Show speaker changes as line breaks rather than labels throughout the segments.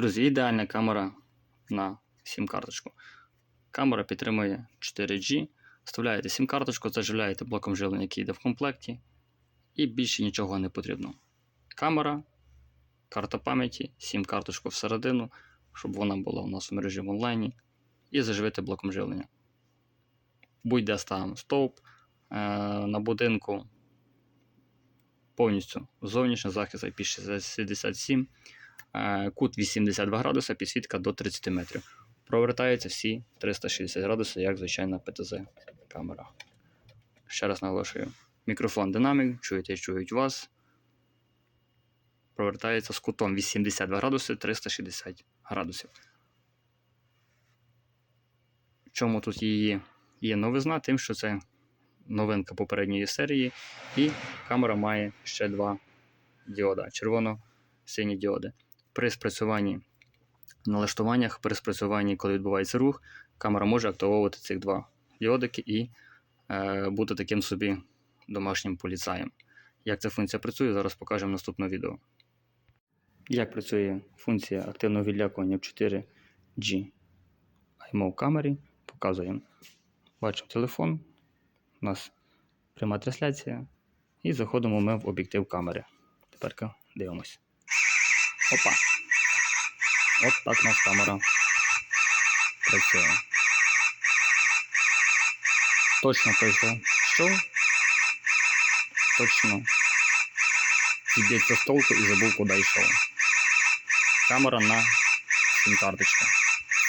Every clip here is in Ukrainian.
Друзі, ідеальна камера на сім-карточку. Камера підтримує 4G. Вставляєте сім-карточку, заживляєте блоком живлення, який йде в комплекті, і більше нічого не потрібно. Камера, карта пам'яті, сім-карточку всередину, щоб вона була у нас в мережі в онлайні, і заживити блоком живлення. Будь-де ставимо стовп е, на будинку. Повністю зовнішній захист IP67, е, кут 82 градуса, підсвітка до 30 метрів. Провертаються всі 360 градусів, як звичайна ПТЗ камера. Ще раз наголошую: мікрофон динамік, чуєте, чують вас. Провертається з кутом 82 градуси 360 градусів. Чому тут її є новизна? Тим, що це новинка попередньої серії, і камера має ще два діода червоно-сині діоди. При спрацюванні налаштуваннях, при спрацюванні, коли відбувається рух, камера може активовувати цих два діодики і е, бути таким собі домашнім поліцаєм. Як ця функція працює, зараз покажемо в наступному відео. Як працює функція активного відлякування в 4G IMO камері, показуємо. Бачимо телефон, у нас пряма трансляція, і заходимо ми в об'єктив камери. Тепер дивимося. Опа! От так у нас камера працює. Точно той, хто йшов, точно зіб'ється з толку і забув, куди йшов. Камера на сім-карточку.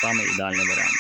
Саме ідеальний варіант.